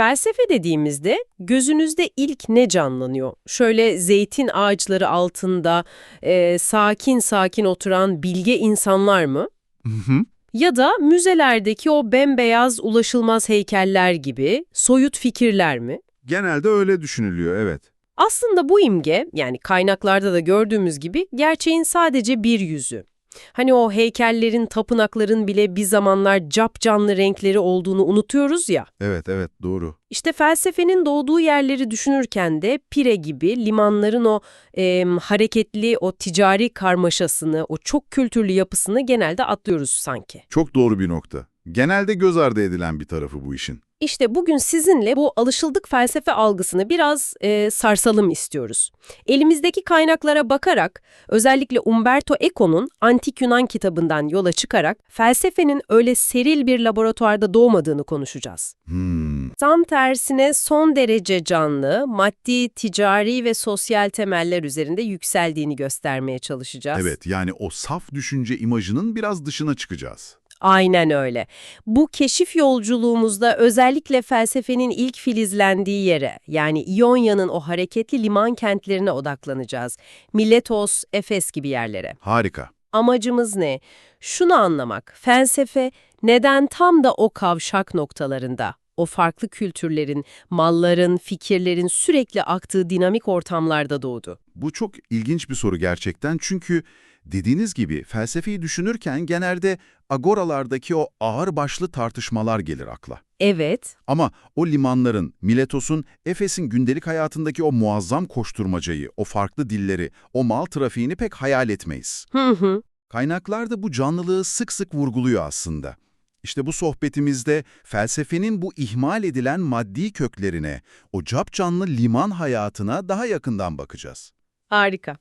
Felsefe dediğimizde gözünüzde ilk ne canlanıyor? Şöyle zeytin ağaçları altında e, sakin sakin oturan bilge insanlar mı? Hı hı. Ya da müzelerdeki o bembeyaz ulaşılmaz heykeller gibi soyut fikirler mi? Genelde öyle düşünülüyor, evet. Aslında bu imge, yani kaynaklarda da gördüğümüz gibi gerçeğin sadece bir yüzü. Hani o heykellerin, tapınakların bile bir zamanlar capcanlı renkleri olduğunu unutuyoruz ya. Evet, evet, doğru. İşte felsefenin doğduğu yerleri düşünürken de Pire gibi limanların o e, hareketli, o ticari karmaşasını, o çok kültürlü yapısını genelde atlıyoruz sanki. Çok doğru bir nokta. Genelde göz ardı edilen bir tarafı bu işin. İşte bugün sizinle bu alışıldık felsefe algısını biraz e, sarsalım istiyoruz. Elimizdeki kaynaklara bakarak, özellikle Umberto Eco'nun Antik Yunan kitabından yola çıkarak felsefenin öyle seril bir laboratuvarda doğmadığını konuşacağız. Hmm, Tam tersine son derece canlı, maddi, ticari ve sosyal temeller üzerinde yükseldiğini göstermeye çalışacağız. evet, yani o saf düşünce imajının biraz dışına çıkacağız. Aynen öyle. Bu keşif yolculuğumuzda özellikle felsefenin ilk filizlendiği yere, yani İonya'nın o hareketli liman kentlerine odaklanacağız. Miletos, Efes gibi yerlere. Harika. Amacımız ne? Şunu anlamak, felsefe neden tam da o kavşak noktalarında, o farklı kültürlerin, malların, fikirlerin sürekli aktığı dinamik ortamlarda doğdu? Bu çok ilginç bir soru gerçekten çünkü dediğiniz gibi felsefeyi düşünürken genelde agoralardaki o ağır başlı tartışmalar gelir akla. Evet, Ama o limanların, Miletos'un, Efes'in gündelik hayatındaki o muazzam koşturmacayı, o farklı dilleri, o mal trafiğini pek hayal etmeyiz. hı hı. Kaynaklar da bu canlılığı sık sık vurguluyor aslında. İşte bu sohbetimizde felsefenin bu ihmal edilen maddi köklerine, o capcanlı liman hayatına daha yakından bakacağız. Harika.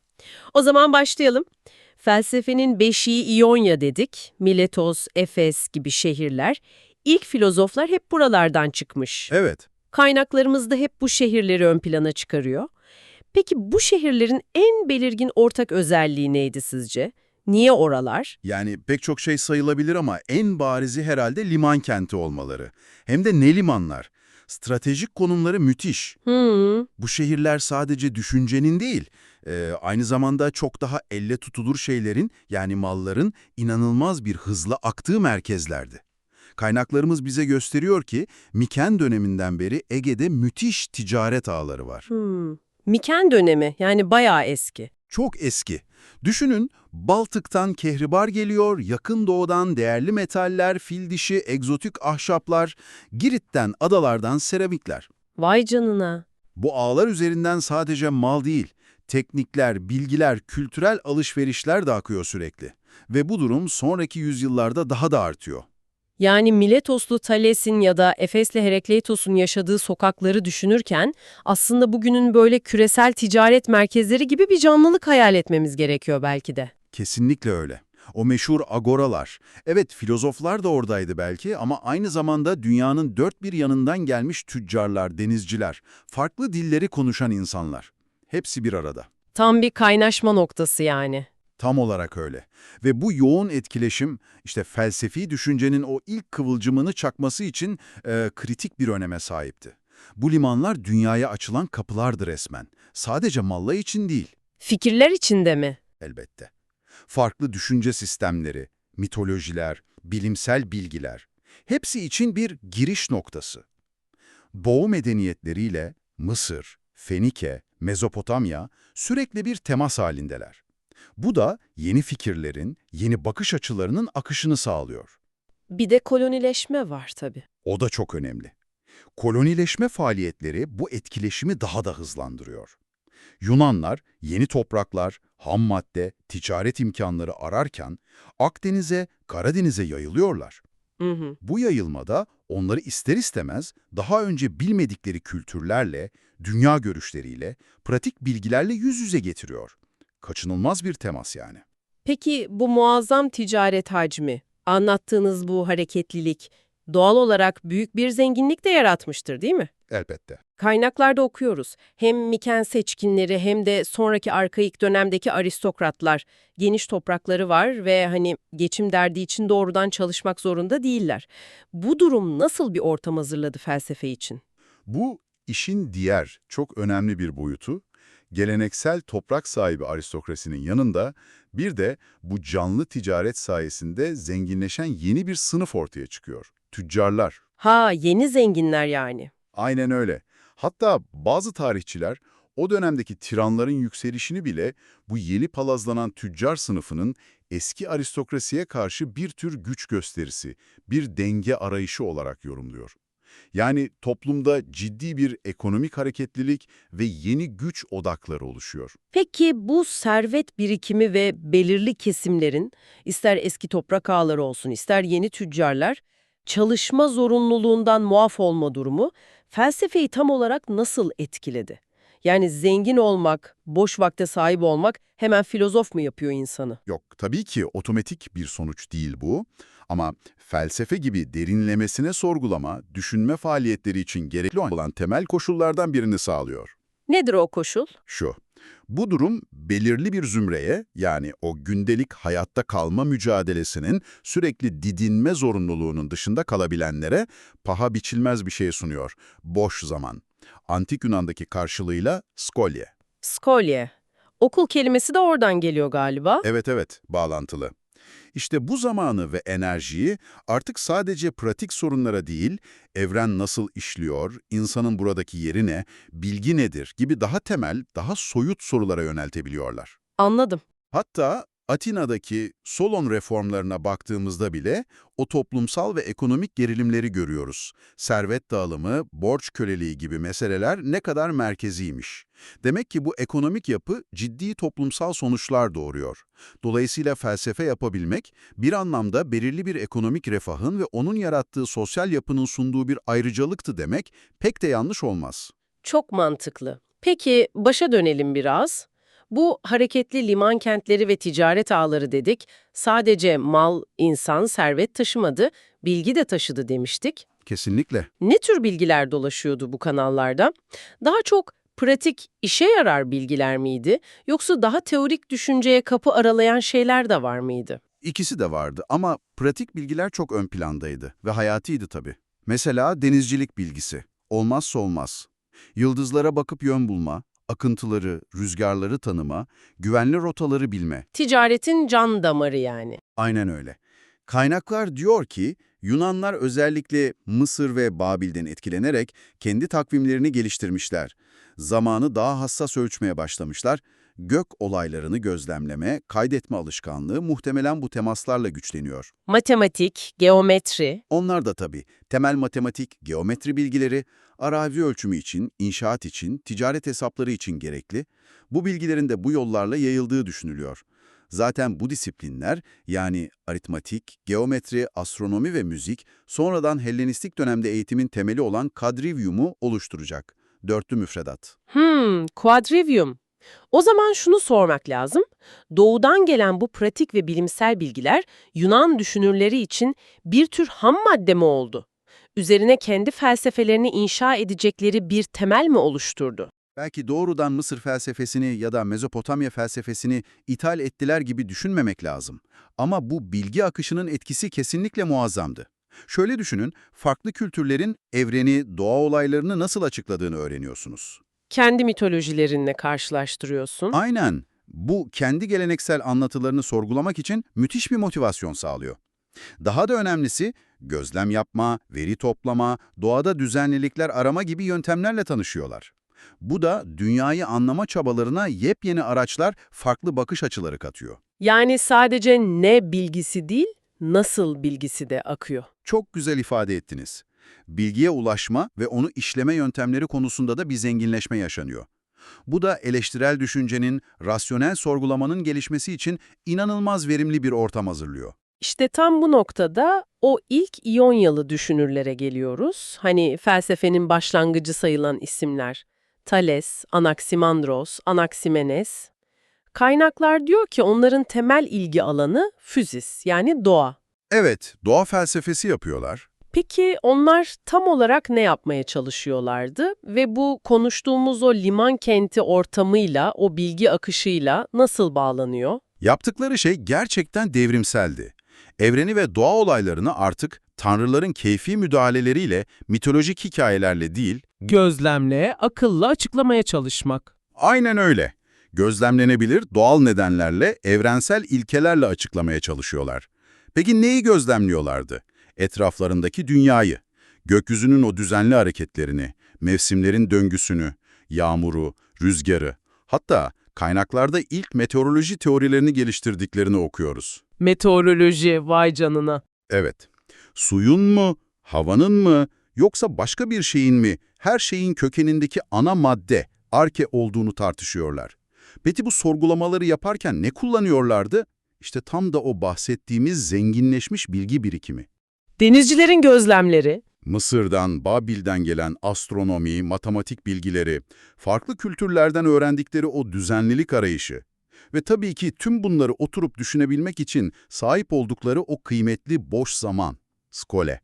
O zaman başlayalım. Felsefenin beşiği İonya dedik. Miletos, Efes gibi şehirler. İlk filozoflar hep buralardan çıkmış. Evet, Kaynaklarımızda hep bu şehirleri ön plana çıkarıyor. Peki bu şehirlerin en belirgin ortak özelliği neydi sizce? Niye oralar? yani pek çok şey sayılabilir ama en barizi herhalde liman kenti olmaları. Hem de ne limanlar? Stratejik konumları müthiş. Hmm, Bu şehirler sadece düşüncenin değil, e, aynı zamanda çok daha elle tutulur şeylerin yani malların inanılmaz bir hızla aktığı merkezlerdi. Kaynaklarımız bize gösteriyor ki Miken döneminden beri Ege'de müthiş ticaret ağları var. hmm. Miken dönemi yani bayağı eski. Çok eski. Düşünün Baltık'tan kehribar geliyor, yakın doğudan değerli metaller, fil dişi, egzotik ahşaplar, Girit'ten adalardan seramikler. Vay canına. Bu ağlar üzerinden sadece mal değil, teknikler, bilgiler, kültürel alışverişler de akıyor sürekli. Ve bu durum sonraki yüzyıllarda daha da artıyor. Yani Miletoslu Thales'in ya da Efesli Herakleitos'un yaşadığı sokakları düşünürken aslında bugünün böyle küresel ticaret merkezleri gibi bir canlılık hayal etmemiz gerekiyor belki de. Kesinlikle öyle. O meşhur agoralar. Evet filozoflar da oradaydı belki ama aynı zamanda dünyanın dört bir yanından gelmiş tüccarlar, denizciler, farklı dilleri konuşan insanlar. Hepsi bir arada. Tam bir kaynaşma noktası yani. Tam olarak öyle. Ve bu yoğun etkileşim işte felsefi düşüncenin o ilk kıvılcımını çakması için e, kritik bir öneme sahipti. Bu limanlar dünyaya açılan kapılardı resmen. Sadece malla için değil Fikirler içinde mi? elbette. Farklı düşünce sistemleri, mitolojiler, bilimsel bilgiler hepsi için bir giriş noktası. Doğu medeniyetleriyle Mısır, Fenike, Mezopotamya sürekli bir temas halindeler. Bu da yeni fikirlerin, yeni bakış açılarının akışını sağlıyor. Bir de kolonileşme var tabii. O da çok önemli. Kolonileşme faaliyetleri bu etkileşimi daha da hızlandırıyor. Yunanlar yeni topraklar, ham madde, ticaret imkanları ararken Akdeniz'e, Karadeniz'e yayılıyorlar. Hı hı. Bu yayılmada onları ister istemez daha önce bilmedikleri kültürlerle, dünya görüşleriyle, pratik bilgilerle yüz yüze getiriyor. Kaçınılmaz bir temas yani. Peki bu muazzam ticaret hacmi, anlattığınız bu hareketlilik doğal olarak büyük bir zenginlik de yaratmıştır değil mi? Elbette. Kaynaklarda okuyoruz. Hem Miken seçkinleri hem de sonraki arkaik dönemdeki aristokratlar geniş toprakları var ve hani geçim derdi için doğrudan çalışmak zorunda değiller. Bu durum nasıl bir ortam hazırladı felsefe için? Bu işin diğer çok önemli bir boyutu, geleneksel toprak sahibi aristokrasinin yanında bir de bu canlı ticaret sayesinde zenginleşen yeni bir sınıf ortaya çıkıyor. Tüccarlar. Ha, yeni zenginler yani. Aynen öyle. Hatta bazı tarihçiler o dönemdeki tiranların yükselişini bile bu yeni palazlanan tüccar sınıfının eski aristokrasiye karşı bir tür güç gösterisi, bir denge arayışı olarak yorumluyor. Yani toplumda ciddi bir ekonomik hareketlilik ve yeni güç odakları oluşuyor. Peki bu servet birikimi ve belirli kesimlerin, ister eski toprak ağları olsun ister yeni tüccarlar, çalışma zorunluluğundan muaf olma durumu felsefeyi tam olarak nasıl etkiledi? Yani zengin olmak, boş vakte sahip olmak hemen filozof mu yapıyor insanı? Yok, tabii ki otomatik bir sonuç değil bu. Ama felsefe gibi derinlemesine sorgulama, düşünme faaliyetleri için gerekli olan temel koşullardan birini sağlıyor. Nedir o koşul? Şu, bu durum belirli bir zümreye, yani o gündelik hayatta kalma mücadelesinin sürekli didinme zorunluluğunun dışında kalabilenlere paha biçilmez bir şey sunuyor. Boş zaman. Antik Yunan'daki karşılığıyla skolye. Skolye. Okul kelimesi de oradan geliyor galiba. Evet evet, bağlantılı. İşte bu zamanı ve enerjiyi artık sadece pratik sorunlara değil, evren nasıl işliyor, insanın buradaki yeri ne, bilgi nedir gibi daha temel, daha soyut sorulara yöneltebiliyorlar. Anladım. Hatta Atina'daki Solon reformlarına baktığımızda bile o toplumsal ve ekonomik gerilimleri görüyoruz. Servet dağılımı, borç köleliği gibi meseleler ne kadar merkeziymiş. Demek ki bu ekonomik yapı ciddi toplumsal sonuçlar doğuruyor. Dolayısıyla felsefe yapabilmek bir anlamda belirli bir ekonomik refahın ve onun yarattığı sosyal yapının sunduğu bir ayrıcalıktı demek pek de yanlış olmaz. Çok mantıklı. Peki başa dönelim biraz. Bu hareketli liman kentleri ve ticaret ağları dedik. Sadece mal, insan, servet taşımadı, bilgi de taşıdı demiştik. Kesinlikle. Ne tür bilgiler dolaşıyordu bu kanallarda? Daha çok pratik, işe yarar bilgiler miydi? Yoksa daha teorik düşünceye kapı aralayan şeyler de var mıydı? İkisi de vardı ama pratik bilgiler çok ön plandaydı ve hayatiydi tabii. Mesela denizcilik bilgisi. Olmazsa olmaz. Yıldızlara bakıp yön bulma, akıntıları, rüzgarları tanıma, güvenli rotaları bilme. Ticaretin can damarı yani. Aynen öyle. Kaynaklar diyor ki, Yunanlar özellikle Mısır ve Babil'den etkilenerek kendi takvimlerini geliştirmişler. Zamanı daha hassas ölçmeye başlamışlar. Gök olaylarını gözlemleme, kaydetme alışkanlığı muhtemelen bu temaslarla güçleniyor. Matematik, geometri, Onlar da tabii temel matematik, geometri bilgileri, arazi ölçümü için, inşaat için, ticaret hesapları için gerekli. Bu bilgilerin de bu yollarla yayıldığı düşünülüyor. Zaten bu disiplinler yani aritmatik, geometri, astronomi ve müzik sonradan Hellenistik dönemde eğitimin temeli olan kadrivyumu oluşturacak. Dörtlü müfredat. Hmm, quadrivium. O zaman şunu sormak lazım. Doğudan gelen bu pratik ve bilimsel bilgiler Yunan düşünürleri için bir tür ham madde mi oldu? Üzerine kendi felsefelerini inşa edecekleri bir temel mi oluşturdu? Belki doğrudan Mısır felsefesini ya da Mezopotamya felsefesini ithal ettiler gibi düşünmemek lazım. Ama bu bilgi akışının etkisi kesinlikle muazzamdı. Şöyle düşünün, farklı kültürlerin evreni, doğa olaylarını nasıl açıkladığını öğreniyorsunuz. Kendi mitolojilerinle karşılaştırıyorsun. Aynen. Bu kendi geleneksel anlatılarını sorgulamak için müthiş bir motivasyon sağlıyor. Daha da önemlisi gözlem yapma, veri toplama, doğada düzenlilikler arama gibi yöntemlerle tanışıyorlar. Bu da dünyayı anlama çabalarına yepyeni araçlar, farklı bakış açıları katıyor. Yani sadece ne bilgisi değil, nasıl bilgisi de akıyor. Çok güzel ifade ettiniz. Bilgiye ulaşma ve onu işleme yöntemleri konusunda da bir zenginleşme yaşanıyor. Bu da eleştirel düşüncenin, rasyonel sorgulamanın gelişmesi için inanılmaz verimli bir ortam hazırlıyor. İşte tam bu noktada o ilk İyonyalı düşünürlere geliyoruz. Hani felsefenin başlangıcı sayılan isimler. Thales, Anaximandros, Anaximenes. Kaynaklar diyor ki onların temel ilgi alanı füzis yani doğa. Evet, doğa felsefesi yapıyorlar. Peki onlar tam olarak ne yapmaya çalışıyorlardı ve bu konuştuğumuz o liman kenti ortamıyla, o bilgi akışıyla nasıl bağlanıyor? Yaptıkları şey gerçekten devrimseldi. Evreni ve doğa olaylarını artık tanrıların keyfi müdahaleleriyle, mitolojik hikayelerle değil, Gözlemle, akılla açıklamaya çalışmak. Aynen öyle. Gözlemlenebilir doğal nedenlerle, evrensel ilkelerle açıklamaya çalışıyorlar. Peki neyi gözlemliyorlardı? Etraflarındaki dünyayı, gökyüzünün o düzenli hareketlerini, mevsimlerin döngüsünü, yağmuru, rüzgarı, hatta kaynaklarda ilk meteoroloji teorilerini geliştirdiklerini okuyoruz. Meteoroloji, vay canına. Evet, suyun mu, havanın mı, yoksa başka bir şeyin mi, her şeyin kökenindeki ana madde, arke olduğunu tartışıyorlar. Peki bu sorgulamaları yaparken ne kullanıyorlardı? İşte tam da o bahsettiğimiz zenginleşmiş bilgi birikimi. Denizcilerin gözlemleri, Mısır'dan, Babil'den gelen astronomi, matematik bilgileri, farklı kültürlerden öğrendikleri o düzenlilik arayışı ve tabii ki tüm bunları oturup düşünebilmek için sahip oldukları o kıymetli boş zaman, skole.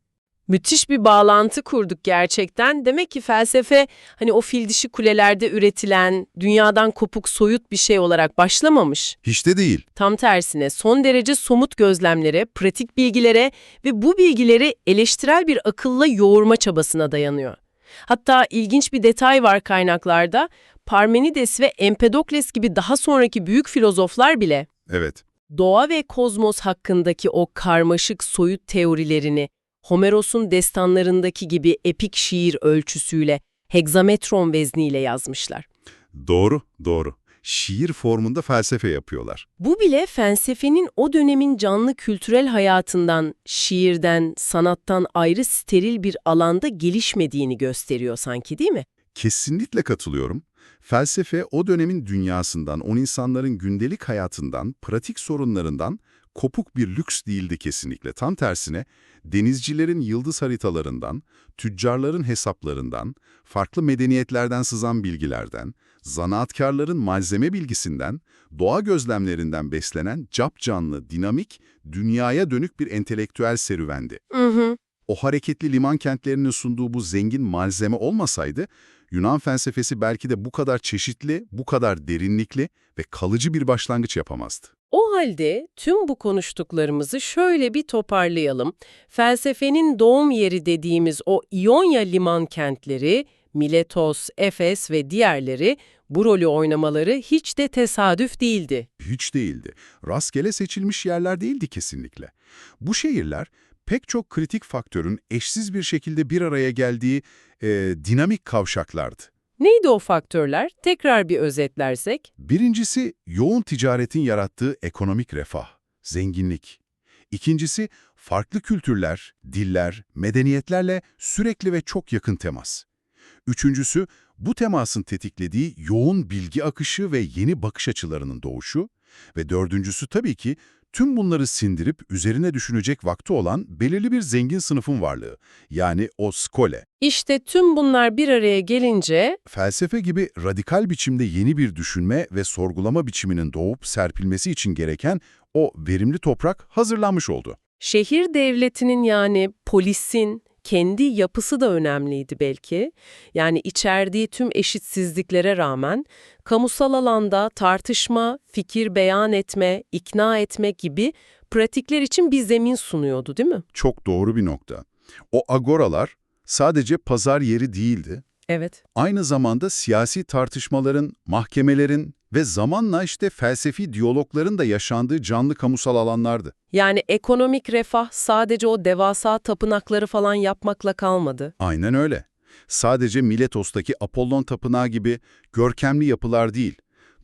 Müthiş bir bağlantı kurduk gerçekten. Demek ki felsefe hani o fil dişi kulelerde üretilen, dünyadan kopuk soyut bir şey olarak başlamamış. Hiç de değil. Tam tersine son derece somut gözlemlere, pratik bilgilere ve bu bilgileri eleştirel bir akılla yoğurma çabasına dayanıyor. Hatta ilginç bir detay var kaynaklarda. Parmenides ve Empedokles gibi daha sonraki büyük filozoflar bile Evet. doğa ve kozmos hakkındaki o karmaşık soyut teorilerini Homeros'un destanlarındaki gibi epik şiir ölçüsüyle, hegzametron vezniyle yazmışlar. Doğru, doğru. Şiir formunda felsefe yapıyorlar. Bu bile felsefenin o dönemin canlı kültürel hayatından, şiirden, sanattan ayrı steril bir alanda gelişmediğini gösteriyor sanki değil mi? Kesinlikle katılıyorum. Felsefe o dönemin dünyasından, o insanların gündelik hayatından, pratik sorunlarından kopuk bir lüks değildi kesinlikle. Tam tersine denizcilerin yıldız haritalarından, tüccarların hesaplarından, farklı medeniyetlerden sızan bilgilerden, zanaatkarların malzeme bilgisinden, doğa gözlemlerinden beslenen capcanlı, dinamik, dünyaya dönük bir entelektüel serüvendi. Hı hı. O hareketli liman kentlerinin sunduğu bu zengin malzeme olmasaydı, Yunan felsefesi belki de bu kadar çeşitli, bu kadar derinlikli ve kalıcı bir başlangıç yapamazdı. O halde tüm bu konuştuklarımızı şöyle bir toparlayalım. Felsefenin doğum yeri dediğimiz o İonya liman kentleri, Miletos, Efes ve diğerleri bu rolü oynamaları hiç de tesadüf değildi. Hiç değildi. Rastgele seçilmiş yerler değildi kesinlikle. Bu şehirler pek çok kritik faktörün eşsiz bir şekilde bir araya geldiği e, dinamik kavşaklardı. Neydi o faktörler? Tekrar bir özetlersek. Birincisi, yoğun ticaretin yarattığı ekonomik refah, zenginlik. İkincisi, farklı kültürler, diller, medeniyetlerle sürekli ve çok yakın temas. Üçüncüsü, bu temasın tetiklediği yoğun bilgi akışı ve yeni bakış açılarının doğuşu. Ve dördüncüsü tabii ki tüm bunları sindirip üzerine düşünecek vakti olan belirli bir zengin sınıfın varlığı. Yani o skole. İşte tüm bunlar bir araya gelince Felsefe gibi radikal biçimde yeni bir düşünme ve sorgulama biçiminin doğup serpilmesi için gereken o verimli toprak hazırlanmış oldu. şehir devletinin yani polisin kendi yapısı da önemliydi belki. Yani içerdiği tüm eşitsizliklere rağmen kamusal alanda tartışma, fikir beyan etme, ikna etme gibi pratikler için bir zemin sunuyordu değil mi? Çok doğru bir nokta. O agoralar sadece pazar yeri değildi. Evet. Aynı zamanda siyasi tartışmaların, mahkemelerin ve zamanla işte felsefi diyalogların da yaşandığı canlı kamusal alanlardı. Yani ekonomik refah sadece o devasa tapınakları falan yapmakla kalmadı. Aynen öyle. Sadece Miletos'taki Apollon Tapınağı gibi görkemli yapılar değil,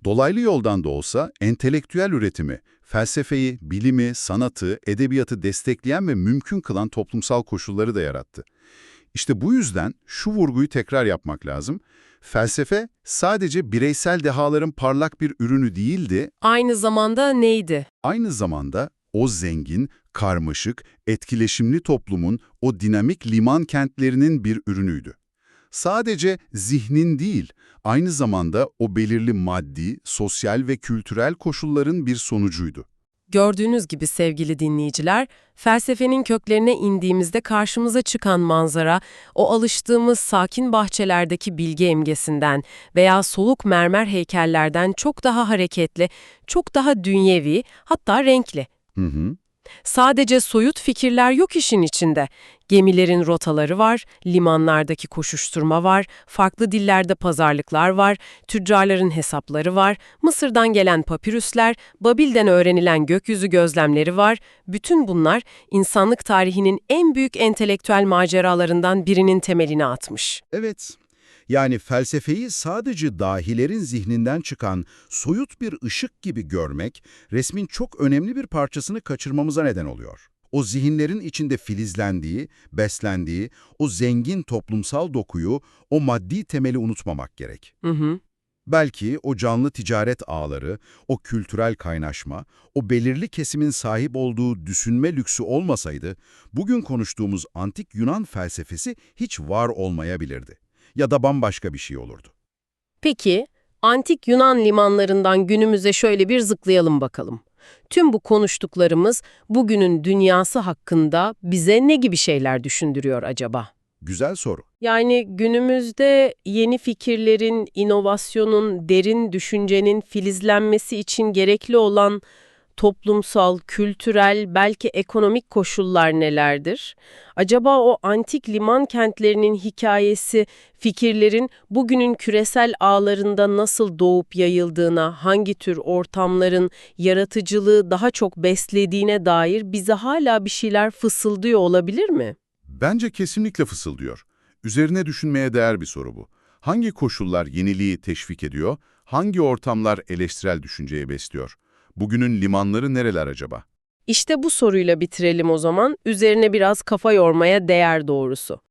dolaylı yoldan da olsa entelektüel üretimi, felsefeyi, bilimi, sanatı, edebiyatı destekleyen ve mümkün kılan toplumsal koşulları da yarattı. İşte bu yüzden şu vurguyu tekrar yapmak lazım. Felsefe sadece bireysel dehaların parlak bir ürünü değildi, Aynı zamanda neydi? aynı zamanda o zengin, karmaşık, etkileşimli toplumun o dinamik liman kentlerinin bir ürünüydü. Sadece zihnin değil, aynı zamanda o belirli maddi, sosyal ve kültürel koşulların bir sonucuydu. Gördüğünüz gibi sevgili dinleyiciler, felsefenin köklerine indiğimizde karşımıza çıkan manzara, o alıştığımız sakin bahçelerdeki bilgi emgesinden veya soluk mermer heykellerden çok daha hareketli, çok daha dünyevi, hatta renkli. Hı hı. Sadece soyut fikirler yok işin içinde. Gemilerin rotaları var, limanlardaki koşuşturma var, farklı dillerde pazarlıklar var, tüccarların hesapları var, Mısır'dan gelen papirüsler, Babil'den öğrenilen gökyüzü gözlemleri var. Bütün bunlar insanlık tarihinin en büyük entelektüel maceralarından birinin temelini atmış. Evet, yani felsefeyi sadece dahilerin zihninden çıkan soyut bir ışık gibi görmek, resmin çok önemli bir parçasını kaçırmamıza neden oluyor. O zihinlerin içinde filizlendiği, beslendiği, o zengin toplumsal dokuyu, o maddi temeli unutmamak gerek. Hı hı. Belki o canlı ticaret ağları, o kültürel kaynaşma, o belirli kesimin sahip olduğu düşünme lüksü olmasaydı, bugün konuştuğumuz antik Yunan felsefesi hiç var olmayabilirdi. Ya da bambaşka bir şey olurdu. Peki, antik Yunan limanlarından günümüze şöyle bir zıplayalım bakalım. Tüm bu konuştuklarımız bugünün dünyası hakkında bize ne gibi şeyler düşündürüyor acaba? Güzel soru. Yani günümüzde yeni fikirlerin, inovasyonun, derin düşüncenin filizlenmesi için gerekli olan toplumsal, kültürel, belki ekonomik koşullar nelerdir? Acaba o antik liman kentlerinin hikayesi, fikirlerin bugünün küresel ağlarında nasıl doğup yayıldığına, hangi tür ortamların yaratıcılığı daha çok beslediğine dair bize hala bir şeyler fısıldıyor olabilir mi? Bence kesinlikle fısıldıyor. Üzerine düşünmeye değer bir soru bu. Hangi koşullar yeniliği teşvik ediyor, hangi ortamlar eleştirel düşünceye besliyor? Bugünün limanları nereler acaba? İşte bu soruyla bitirelim o zaman. Üzerine biraz kafa yormaya değer doğrusu.